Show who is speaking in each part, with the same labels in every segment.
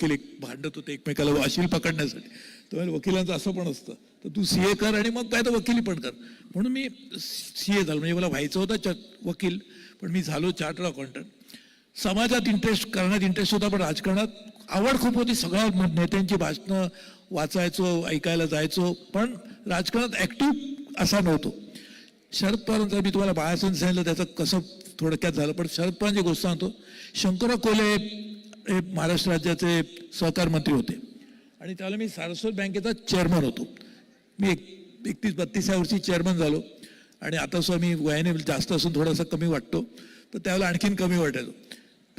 Speaker 1: वकील एक भांडत होते एकमेकाला वाशील पकडण्यासाठी. तर वकिलांचं असं पण असतं. तर तू सी ए कर आणि मग काय तर वकिली पण कर. म्हणून मी सी ए झालो. म्हणजे मला व्हायचं होतं च वकील पण मी झालो चार्टर्ड अकाउंटंट. समाजात इंटरेस्ट करण्यात इंटरेस्ट होता पण राजकारणात आवड खूप होती. सगळ्या नेत्यांची भाषणं वाचायचो ऐकायला जायचो पण राजकारणात ॲक्टिव्ह असा नव्हतो. शरद पवारांचं मी तुम्हाला बाळासाहेब सांगितलं त्याचं कसं थोडक्यात झालं पण शरद पवारांची गोष्ट सांगतो. शंकरराव कोले हे महाराष्ट्र राज्याचे सहकार मंत्री होते. आणि त्यावेळेला मी सारस्वत बँकेचा चेअरमन होतो. मी एक एकतीस बत्तीस वर्षी चेअरमन झालो. आणि आता सुद्धा मी वयाने जास्त असून थोडासा कमी वाटतो. तर त्यावेळेला आणखीन कमी वाटायचो.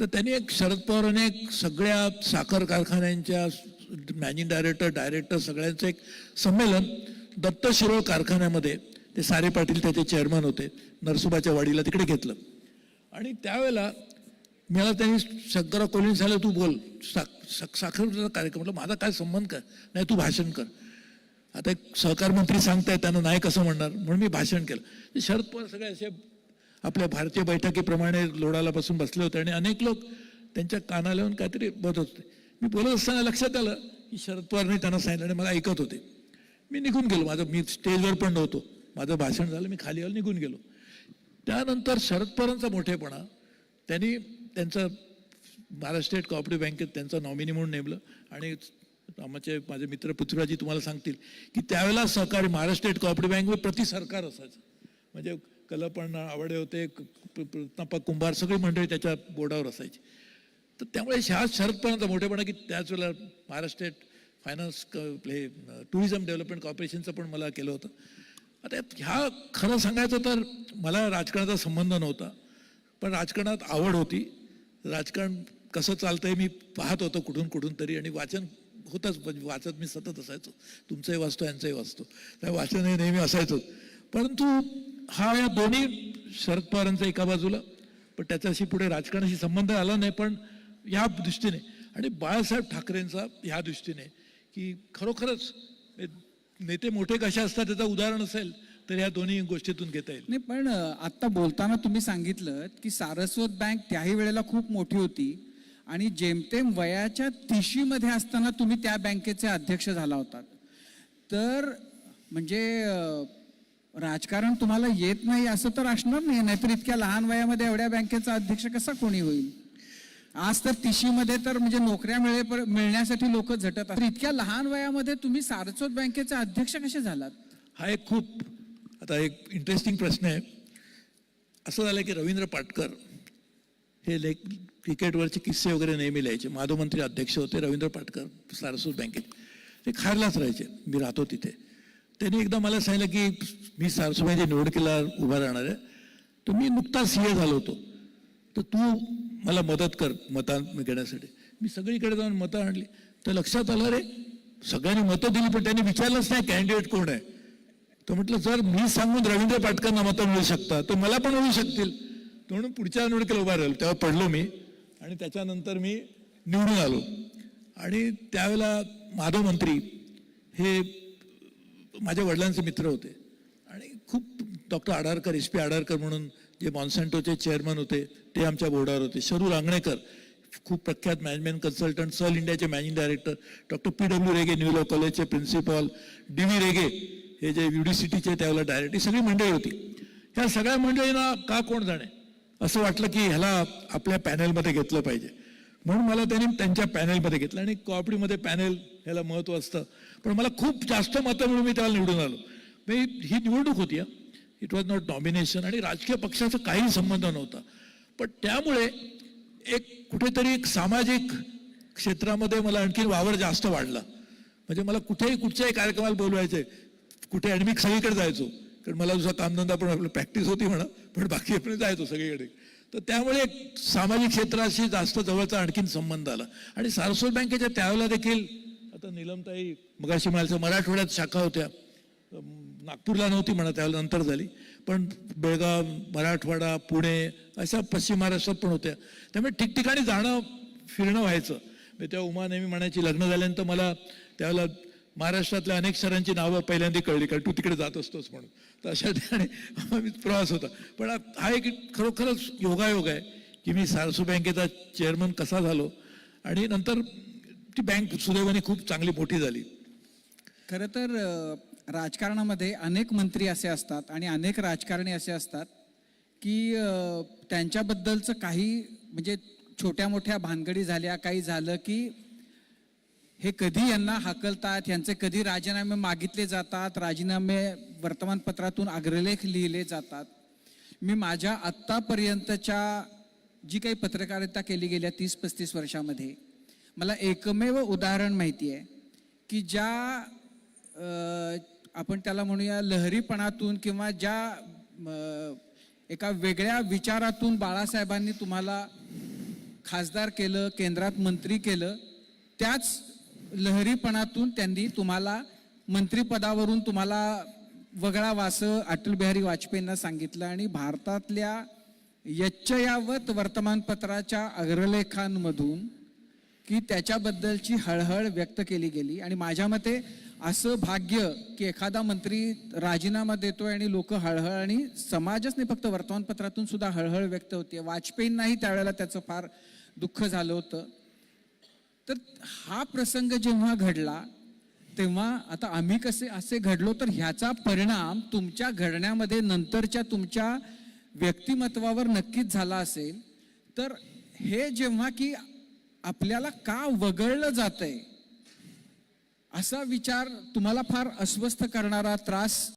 Speaker 1: तर त्यांनी एक शरद पवारांनी एक सगळ्या साखर कारखान्यांच्या मॅनेजिंग डायरेक्टर डायरेक्टर सगळ्यांचं एक संमेलन दत्त शिरोळ कारखान्यामध्ये ते सारे पाटील त्याचे चेअरमन होते. नरसुबाच्या वाडीला तिकडे घेतलं. आणि त्यावेळेला मला त्यांनी शंकरराव कोल्हे सांगितलं तू बोल। साख साखर कार्यक्रम म्हटलं माझा काय संबंध काय नाही तू भाषण कर। आता एक सहकार मंत्री सांगतायत त्यांना नाही कसं म्हणणार म्हणून मी भाषण केलं. शरद पवार सगळे असे आपल्या भारतीय बैठकीप्रमाणे लोडाला बसून बसले होते आणि अनेक लोक त्यांच्या कानाला येऊन काहीतरी बोलत होते. मी बोलत असताना लक्षात आलं की शरद पवारने त्यांना सांगितलं आणि मला ऐकत होते. मी निघून गेलो. माझं मी स्टेजवर पण नव्हतो. माझं भाषण झालं मी खाली आलो निघून गेलो. त्यानंतर शरद पवारांचा मोठेपणा त्यांनी त्यांचा महाराष्ट्र स्टेट कॉपरेटिव्ह बँकेत त्यांचं नॉमिनी म्हणून नेमलं. आणि आमचे माझे मित्र पृथ्वीराजी तुम्हाला सांगतील की त्यावेळेला सहकारी महाराष्ट्र स्टेट कॉपरेटिव्ह बँक प्रति सरकार असायचं. म्हणजे कलपण आवडे होते रत्नापा कुंभार सगळी मंडळी त्याच्या बोर्डावर असायची. तर त्यामुळे ह्या शरद मोठेपणा की त्याच वेळेला महाराष्ट्र स्टेट फायनान्स क- टुरिझम डेव्हलपमेंट कॉर्पोरेशनचं पण मला केलं होतं. आता ह्या खरं सांगायचं तर मला राजकारणाचा संबंध नव्हता. पण राजकारणात आवड होती. राजकारण कसं चालतंय मी पाहत होतो कुठून कुठून तरी आणि वाचन होतंच म्हणजे वाचत मी सतत असायचो. तुमचंही वाचतो यांचंही वाचतो. त्या वाचन हे नेहमी असायचंच परंतु हा या दोन्ही शरद पवारांचा एका बाजूला पण त्याच्याशी पुढे राजकारणाशी संबंध आला नाही पण ह्या दृष्टीने आणि बाळासाहेब ठाकरेंचा ह्या दृष्टीने की खरोखरच नेते मोठे कसे असतात त्याचं उदाहरण असेल तर या दोन्ही गोष्टीतून घेता येईल.
Speaker 2: नाही पण आता बोलताना तुम्ही सांगितलं की सारस्वत बँक त्याही वेळेला खूप मोठी होती आणि जेमतेम वयाच्या तिशीमध्ये असताना तुम्ही त्या बँकेचे अध्यक्ष झाला होतात तर म्हणजे राजकारण तुम्हाला येत नाही असं तर असणार नाही नाहीतर इतक्या लहान वयामध्ये एवढ्या बँकेचा अध्यक्ष कसा कोणी होईल? आज तर तिशीमध्ये तर म्हणजे नोकऱ्या मिळे मिळण्यासाठी लोक झटत असतात. इतक्या लहान वयामध्ये तुम्ही सारस्वत बँकेचे अध्यक्ष कसे झालात?
Speaker 1: हा एक खूप आता एक इंटरेस्टिंग प्रश्न आहे. असं झालं की रवींद्र पाटकर हे लेख क्रिकेटवरचे किस्से वगैरे नेहमी लिहायचे. माधव मंत्री अध्यक्ष होते रवींद्र पाटकर सारसूर बँकेत. ते खारलाच राहायचे. मी राहतो तिथे. त्यांनी एकदा मला सांगितलं की मी सारस्वत बँकेच्या केला उभा राहणार आहे. तर मी नुकताच सी ए झालो होतो. तर तू मला मदत कर मता घेण्यासाठी. मी सगळीकडे जाऊन मतं आणली. तर लक्षात आलं रे सगळ्यांनी मतं दिली पण त्यांनी विचारलंच नाही कॅन्डिडेट कोण आहे? तर म्हटलं जर मी सांगून रवींद्र पाटकरांना मतं मिळू शकतात तर मला पण मिळू शकतील. तर म्हणून पुढच्या निवडणुकीला उभा राहिलो. तेव्हा पडलो मी आणि त्याच्यानंतर मी निवडून आलो. आणि त्यावेळेला माधव मंत्री हे माझ्या वडिलांचे मित्र होते. आणि खूप doctor Adarkar S P Adarkar म्हणून जे मॉन्सेंटोचे चेअरमन होते ते आमच्या बोर्डावर होते. शरू रांगणेकर खूप प्रख्यात मॅनेजमेंट कन्सल्टंट सल इंडियाचे managing director doctor P W Rege new law कॉलेजचे प्रिन्सिपल डी व्ही रेगे हे जे यू डी सी टीचे त्यावेळेला डायरेक्टर ही सगळी मंडळी होती. ह्या सगळ्या मंडळींना का कोण जाणे? असं वाटलं की ह्याला आपल्या पॅनेलमध्ये घेतलं पाहिजे. म्हणून मला त्यांनी त्यांच्या पॅनेलमध्ये घेतलं आणि कॉपडीमध्ये पॅनेल ह्याला महत्त्व असतं. पण मला खूप जास्त मतं मिळून मी त्याला निवडून आलो. मी ही निवडणूक होती इट वॉज नॉट नॉमिनेशन आणि राजकीय पक्षाचा काही संबंध नव्हता. पण त्यामुळे एक कुठेतरी एक सामाजिक क्षेत्रामध्ये मला आणखी वावर जास्त वाढला. म्हणजे मला कुठेही कुठच्याही कार्यक्रमाला बोलवायचे कुठे आणि मी सगळीकडे जायचो. कारण मला दुसरा कामधंदा पण आपलं प्रॅक्टिस होती म्हणा पण बाकी आपण जायचो सगळीकडे. तर त्यामुळे एक सामाजिक क्षेत्राशी जास्त जवळचा आणखीन संबंध आला. आणि सारस्वत बँकेच्या त्यावेळेला देखील आता निलमताई मगाशी म्हणायचं मराठवाड्यात शाखा होत्या. नागपूरला नव्हती म्हणा त्यावेळेला नंतर झाली. पण बेळगाव मराठवाडा पुणे अशा पश्चिम महाराष्ट्रात पण होत्या. त्यामुळे ठिकठिकाणी जाणं फिरणं व्हायचं. मी तेव्हा उमा नेहमी म्हणायची लग्न झाल्यानंतर मला त्यावेळेला महाराष्ट्रातल्या अनेक शहरांची नावं पहिल्यांदा कळली कारण तू तिकडे जात असतोस म्हणून. तर अशा ठिकाणी प्रवास होता. पण हा एक खरोखरच योगायोग आहे की मी सारसू बँकेचा चेअरमन कसा झालो आणि नंतर ती बँक सुदैवाने खूप चांगली मोठी झाली.
Speaker 2: खरं तर राजकारणामध्ये अनेक मंत्री असे असतात आणि अनेक राजकारणी असे असतात की त्यांच्याबद्दलचं काही म्हणजे छोट्या मोठ्या भानगडी झाल्या काही झालं की हे कधी यांना हाकलतात? यांचे कधी राजीनामे मागितले जातात? राजीनामे वर्तमानपत्रातून अग्रलेख लिहिले जातात. मी माझ्या आत्तापर्यंतच्या जी काही पत्रकारिता केली गेल्या तीस पस्तीस वर्षामध्ये मला एकमेव उदाहरण माहिती आहे की ज्या आपण त्याला म्हणूया लहरीपणातून किंवा ज्या एका वेगळ्या विचारातून बाळासाहेबांनी तुम्हाला खासदार केलं केंद्रात मंत्री केलं त्याच लहरीपणातून त्यांनी तुम्हाला मंत्रिपदावरून तुम्हाला वगळा वासं अटल बिहारी वाजपेयींना सांगितलं आणि भारतातल्या यच्चयावत वर्तमानपत्राच्या अग्रलेखांमधून की त्याच्याबद्दलची हळहळ व्यक्त केली गेली. आणि माझ्या मते असं भाग्य की एखादा मंत्री राजीनामा देतोय आणि लोक हळहळ आणि समाजच नाही फक्त वर्तमानपत्रातून सुद्धा हळहळ व्यक्त होते वाजपेयींनाही त्यावेळेला त्याचं फार दुःख झालं होतं. तर हा प्रसंग जेव्हा घडला तेव्हा आता आम्ही कसे असे घडलो तर ह्याचा परिणाम तुमच्या घडण्यामध्ये नंतरच्या तुमच्या व्यक्तिमत्वावर नक्कीच झाला असेल. तर हे जेव्हा की आपल्याला का वगळलं जातंय असा विचार तुम्हाला फार अस्वस्थ करणारा त्रास